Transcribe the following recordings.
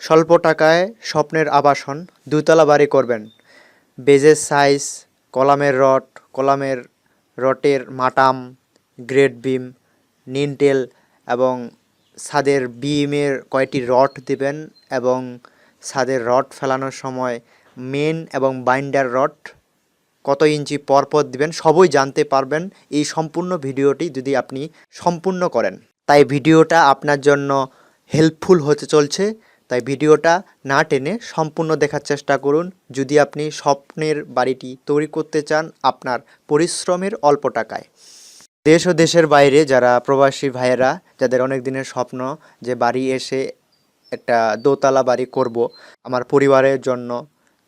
স্বল্প টাকায় স্বপ্নের আবাসন দুতলা বাড়ি করবেন। বেজের সাইজ, কলামের রড, কলামের রটের মাটাম, গ্রেড বিম, নিনটেল এবং ছাদের বিমের কয়টি রড দিবেন এবং ছাদের রড ফেলানোর সময় মেন এবং বাইন্ডার রড কত ইঞ্চি পরপর দিবেন সবই জানতে পারবেন। এই সম্পূর্ণ ভিডিওটি যদি আপনি সম্পূর্ণ করেন, তাই ভিডিওটা আপনার জন্য হেল্পফুল হতে চলছে। তাই ভিডিওটা না টেনে সম্পূর্ণ দেখার চেষ্টা করুন। যদি আপনি স্বপ্নের বাড়িটি তৈরি করতে চান আপনার পরিশ্রমের অল্প টাকায়। দেশ ও দেশের বাইরে যারা প্রবাসী ভাইয়েরা, যাদের অনেক দিনের স্বপ্ন যে বাড়ি এসে একটা দোতলা বাড়ি করব আমার পরিবারের জন্য,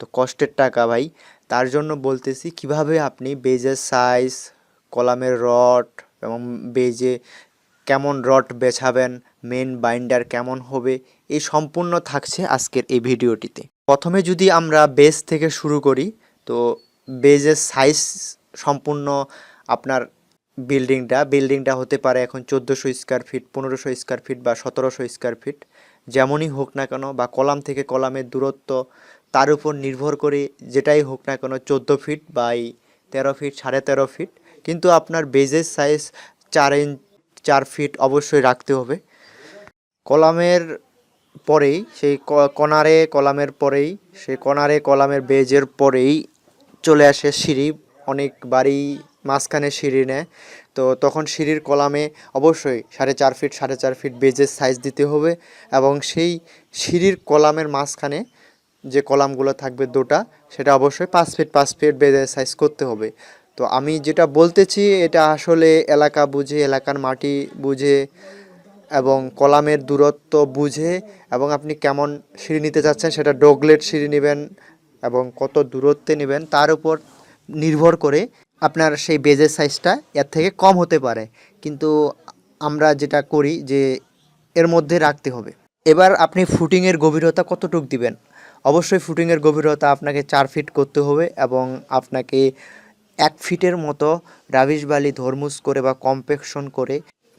তো কষ্টের টাকা ভাই, তার জন্য বলতেছি কীভাবে আপনি বেজের সাইজ, কলামের রড এবং বেজে কেমন রড বেছাবেন মেন বাইন্ডার কেমন হবে এই সম্পূর্ণ থাকছে আজকের এই ভিডিওটিতে। প্রথমে যদি আমরা বেজ থেকে শুরু করি, তো বেজের সাইজ সম্পূর্ণ আপনার বিল্ডিংটা বিল্ডিংটা হতে পারে এখন চোদ্দোশো স্কোয়ার ফিট পনেরোশো স্কোয়ার ফিট বা সতেরোশো স্কোয়ার ফিট যেমনই হোক না কেন বা কলাম থেকে কলামের দূরত্ব, তার উপর নির্ভর করে যেটাই হোক না কেন চোদ্দ ফিট বাই তেরো ফিট সাড়ে তেরো ফিট কিন্তু আপনার বেজের সাইজ চার ইঞ্চ চার ফিট অবশ্যই রাখতে হবে। কলামের পরেই, সেই কনারে কলামের পরেই, সেই কনারে কলামের বেজের পরেই চলে আসে সিঁড়ি। অনেক বাড়ি মাঝখানে সিঁড়ি নেয়। তো তখন সিঁড়ির কলামে অবশ্যই সাড়ে চার ফিট, সাড়ে চার ফিট বেজের সাইজ দিতে হবে এবং সেই সিঁড়ির কলামের মাঝখানে যে কলামগুলো থাকবে দুটা, সেটা অবশ্যই পাঁচ ফিট পাঁচ ফিট বেজের সাইজ করতে হবে। তো আমি যেটা বলতেছি, এটা আসলে এলাকা বুঝে, এলাকার মাটি বুঝে এবং কলামের দূরত্ব বুঝে এবং আপনি কেমন সিঁড়ি নিতে চাচ্ছেন সেটা ডগলেট সিঁড়ি নেবেন এবং কত দূরত্বে নেবেন তার উপর নির্ভর করে আপনার সেই বেজের সাইজটা এর থেকে কম হতে পারে। কিন্তু আমরা যেটা করি যে এর মধ্যে রাখতে হবে। এবার আপনি ফুটিংয়ের গভীরতা কতটুক দিবেন? অবশ্যই ফুটিংয়ের গভীরতা আপনাকে চার ফিট করতে হবে এবং আপনাকে এক ফিটের মতো রাবিশ বালি ধর্মুস করে বা কম্পেকশন করে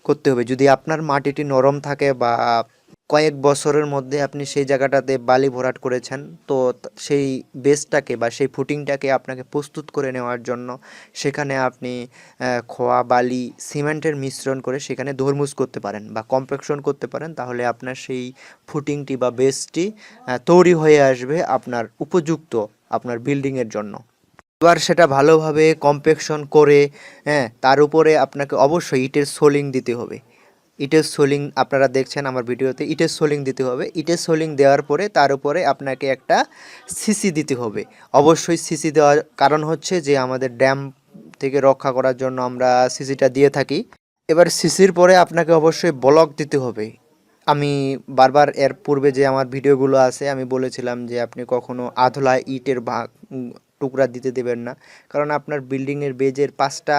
করতে হবে। যদি আপনার মাটিটি নরম থাকে বা কয়েক বছরের মধ্যে আপনি সেই জায়গাটাতে বালি ভরাট করেছেন, তো সেই বেসটাকে বা সেই ফুটিংটাকে আপনাকে প্রস্তুত করে নেওয়ার জন্য সেখানে আপনি খোয়া বালি, সিমেন্টের মিশ্রণ করে সেখানে ধর্মুস করতে পারেন বা কম্পেকশন করতে পারেন, তাহলে আপনার সেই ফুটিংটি বা বেসটি তৈরি হয়ে আসবে আপনার উপযুক্ত আপনার বিল্ডিংয়ের জন্য। এবার সেটা ভালোভাবে কম্পেকশন করে হ্যাঁ তার উপরে আপনাকে অবশ্যই ইটের সোলিং দিতে হবে। ইটের সোলিং আপনারা দেখছেন আমার ভিডিওতে, ইটের সোলিং দিতে হবে। ইটের সোলিং দেওয়ার পরে তার উপরে আপনাকে একটা সিসি দিতে হবে। অবশ্যই সিসি দেওয়ার কারণ হচ্ছে যে আমাদের ড্যাম থেকে রক্ষা করার জন্য আমরা সিসিটা দিয়ে থাকি। এবার সিসির পরে আপনাকে অবশ্যই ব্লক দিতে হবে। আমি বারবার এর পূর্বে যে আমার ভিডিওগুলো আছে, আমি বলেছিলাম যে আপনি কখনো আধলা ইটের ভাগ টুকরা দিতে দেবেন না। কারণ আপনার বিল্ডিংয়ের বেজের পাঁচটা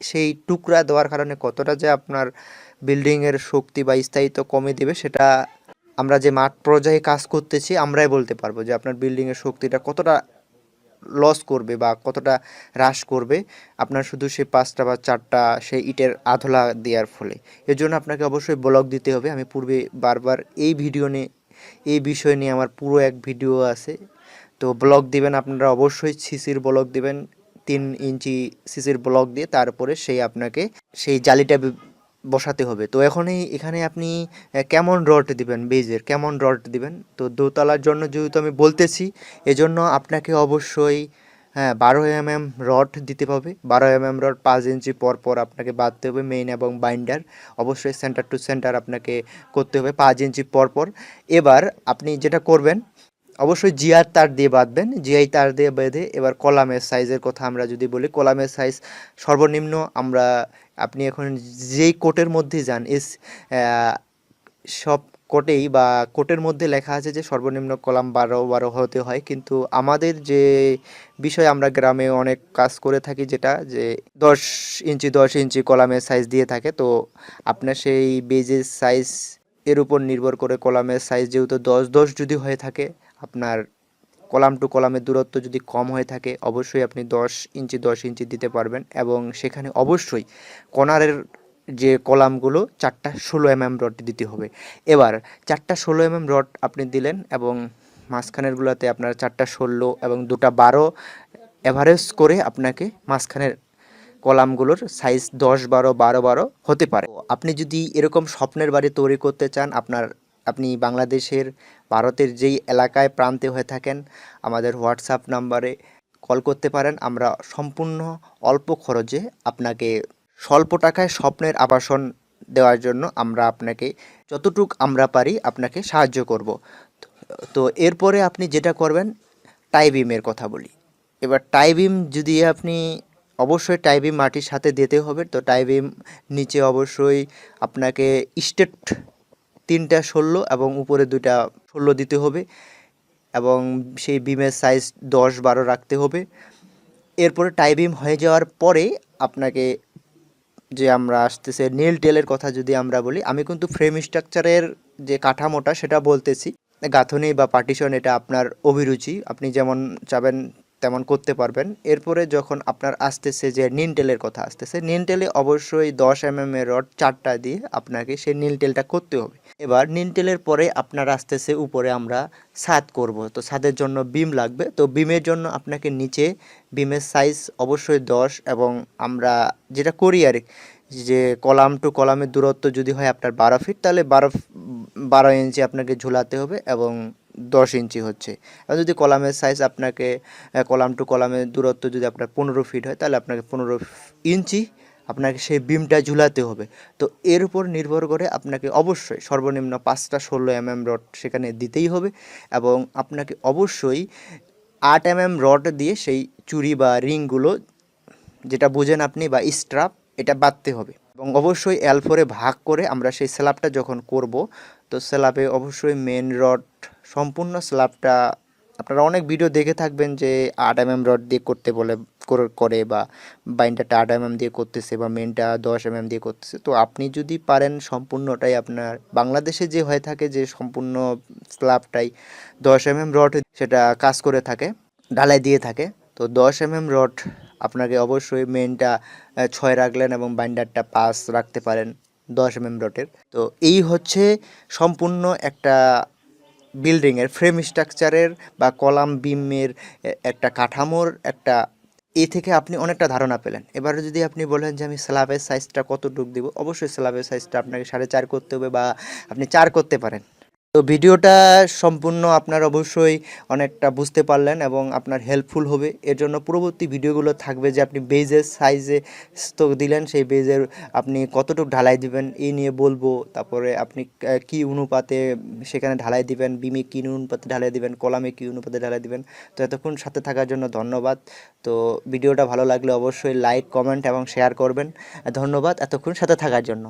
সেই টুকরা দেওয়ার কারণে কতটা যে আপনার বিল্ডিংয়ের শক্তি বা স্থায়িত্ব কমে দেবে সেটা আমরা যে মাঠ পর্যায়ে কাজ করতেছি, আমরাই বলতে পারব যে আপনার বিল্ডিংয়ের শক্তিটা কতটা লস করবে বা কতটা হ্রাস করবে। আপনার শুধু সেই পাঁচটা বা চারটা সেই ইটের আধলা দেওয়ার ফলে। এর জন্য আপনাকে অবশ্যই ব্লক দিতে হবে। আমি পূর্বে বারবার এই ভিডিও নিয়ে, এই বিষয় নিয়ে আমার পুরো এক ভিডিও আছে। তো ব্লক দিবেন আপনারা অবশ্যই সিসির ব্লক দিবেন, তিন ইঞ্চি সিসির ব্লক দিয়ে তারপরে সেই আপনাকে সেই জালিটা বসাতে হবে। তো এখনই এখানে আপনি কেমন রড দিবেন বেজের? কেমন রড দিবেন? তো দোতলার জন্য যেহেতু আমি বলতেছি, এজন্য আপনাকে অবশ্যই হ্যাঁ বারো এম এম রড দিতে হবে। বারো এম এম রড পাঁচ ইঞ্চি পর পর আপনাকে বাঁধতে হবে মেইন এবং বাইন্ডার অবশ্যই সেন্টার টু সেন্টার আপনাকে করতে হবে পাঁচ ইঞ্চি পর পর। এবার আপনি যেটা করবেন অবশ্যই জিআর তার দিয়ে বাঁধবেন জিআই তার দিয়ে বেঁধে এবার কলামের সাইজের কথা আমরা যদি বলি, কলামের সাইজ সর্বনিম্ন আমরা, আপনি এখন যেই কোটের মধ্যে যান, এস সব কোটেই বা কোটের মধ্যে লেখা আছে যে সর্বনিম্ন কলাম বারো বারো হতে হয়। কিন্তু আমাদের যে বিষয়, আমরা গ্রামে অনেক কাজ করে থাকি যেটা যে দশ ইঞ্চি দশ ইঞ্চি কলামের সাইজ দিয়ে থাকে। তো আপনার সেই বেজের সাইজ এর উপর নির্ভর করে কলামের সাইজ যেহেতু দশ দশ যদি হয়ে থাকে আপনার কলাম টু কলামের দূরত্ব যদি কম হয়ে থাকে, অবশ্যই আপনি দশ ইঞ্চি দশ ইঞ্চি দিতে পারবেন এবং সেখানে অবশ্যই কর্নারের যে কলামগুলো, চারটা ষোলো এমএম রড দিতে হবে। এবার চারটা ষোলো এমএম রড আপনি দিলেন এবং মাঝখানেরগুলোতে আপনার চারটা ষোলো এবং দুটা বারো এভারেজ করে আপনাকে মাঝখানের কলামগুলোর সাইজ দশ বারো বারো বারো হতে পারে। আপনি যদি এরকম স্বপ্নের বাড়ি তৈরি করতে চান, আপনার আপনি বাংলাদেশের, ভারতের যেই এলাকায় প্রান্তে হয়ে থাকেন, আমাদের হোয়াটসঅ্যাপ নাম্বারে কল করতে পারেন। আমরা সম্পূর্ণ অল্প খরচে আপনাকে স্বল্প টাকায় স্বপ্নের আবাসন দেওয়ার জন্য আমরা আপনাকে, যতটুক আমরা পারি আপনাকে সাহায্য করব। তো এরপরে আপনি যেটা করবেন টাইবিমের কথা বলি। এবার টাইবিম যদি আপনি, অবশ্যই টাইবিম মাটির সাথে দিতে হবে। তো টাইবিম নিচে অবশ্যই আপনাকে স্টেট তিনটা ষোলো এবং উপরে দুইটা ষোলো দিতে হবে এবং সেই বিমের সাইজ দশ বারো রাখতে হবে। এরপরে টাইবিম হয়ে যাওয়ার পরে আপনাকে যে আমরা আসতেছে নীল টেলের কথা যদি আমরা বলি, আমি কিন্তু ফ্রেম স্ট্রাকচারের যে কাঠামোটা সেটা বলতেছি। গাঁথনি বা পার্টিশন এটা আপনার অভিরুচি। আপনি যেমন চাবেন তেমন করতে পারবেন। এরপরে যখন আপনার আসতেছে যে নিনটেলের কথা আসতেছে, নিনটেলে অবশ্যই দশ এম এর রড চারটা দিয়ে আপনাকে সেই নীলটেলটা করতে হবে। এবার নিনটেলের পরে আপনার আসতেছে উপরে আমরা ছাদ করব। তো ছাদের জন্য বিম লাগবে। তো বিমের জন্য আপনাকে নিচে বিমের সাইজ অবশ্যই দশ এবং আমরা যেটা করি আর যে কলাম টু কলামের দূরত্ব যদি হয় আপনার বারো ফিট তাহলে বারো বারো ইঞ্চি আপনাকে ঝুলাতে হবে এবং দশ ইঞ্চি হচ্ছে। আর যদি কলামের সাইজ আপনাকে কলাম টু কলামের দূরত্ব যদি আপনার পনেরো ফিট হয়, তাহলে আপনাকে পনেরো ইঞ্চি আপনাকে সেই বিমটা ঝুলাতে হবে। তো এর উপর নির্ভর করে আপনাকে অবশ্যই সর্বনিম্ন পাঁচটা ষোলো এম এম রড সেখানে দিতেই হবে এবং আপনাকে অবশ্যই আট এম এম রড দিয়ে সেই চুরি বা রিংগুলো, যেটা বুঝেন আপনি, বা স্ট্রাপ এটা বাঁধতে হবে। এবং অবশ্যই এল ভাগ করে আমরা সেই স্ল্যাবটা যখন করব তো স্ল্যাবে অবশ্যই মেন রড সম্পূর্ণ স্ল্যাবটা আপনারা অনেক ভিডিও দেখে থাকবেন যে আট এম এম রড দিয়ে করতে বলে, করে- বা বাইন্ডারটা আট এম এম দিয়ে করতেছে বা মেনটা দশ এম এম দিয়ে করতেছে। তো আপনি যদি পারেন সম্পূর্ণটাই আপনার বাংলাদেশে যে হয়ে থাকে যে সম্পূর্ণ স্ল্যাবটাই দশ এম এম রড সেটা কাজ করে থাকে, ঢালাই দিয়ে থাকে। তো দশ এম এম রড আপনাকে অবশ্যই মেনটা ছয় রাখলেন এবং বাইন্ডারটা পাঁচ রাখতে পারেন। দশ এম এম ডটের তো এই হচ্ছে সম্পূর্ণ একটা বিল্ডিংয়ের ফ্রেম স্ট্রাকচারের বা কলাম বিমের একটা কাঠামোর একটা, এ থেকে আপনি অনেকটা ধারণা পেলেন। এবারে যদি আপনি বলেন যে আমি স্ল্যাবের সাইজটা কতটুকু দেবো, অবশ্যই স্ল্যাবের সাইজটা আপনাকে সাড়ে চার করতে হবে বা আপনি চার করতে পারেন। তো ভিডিওটা সম্পূর্ণ আপনার অবশ্যই অনেকটা বুঝতে পারলেন এবং আপনার হেল্পফুল হবে। এর জন্য পূর্ববর্তী ভিডিওগুলো থাকবে যে আপনি বেজের সাইজে তো দিলেন, সেই বেজের আপনি কতটুকু ঢালাই দিবেন এই নিয়ে বলব। তারপরে আপনি কি অনুপাতে সেখানে ঢালাই দিবেন বিমে কী অনুপাতে ঢালাই দিবেন কলামে কী অনুপাতে ঢালাই দিবেন। তো এতক্ষণ সাথে থাকার জন্য ধন্যবাদ। তো ভিডিওটা ভালো লাগলে অবশ্যই লাইক কমেন্ট এবং শেয়ার করবেন। ধন্যবাদ এতক্ষণ সাথে থাকার জন্য।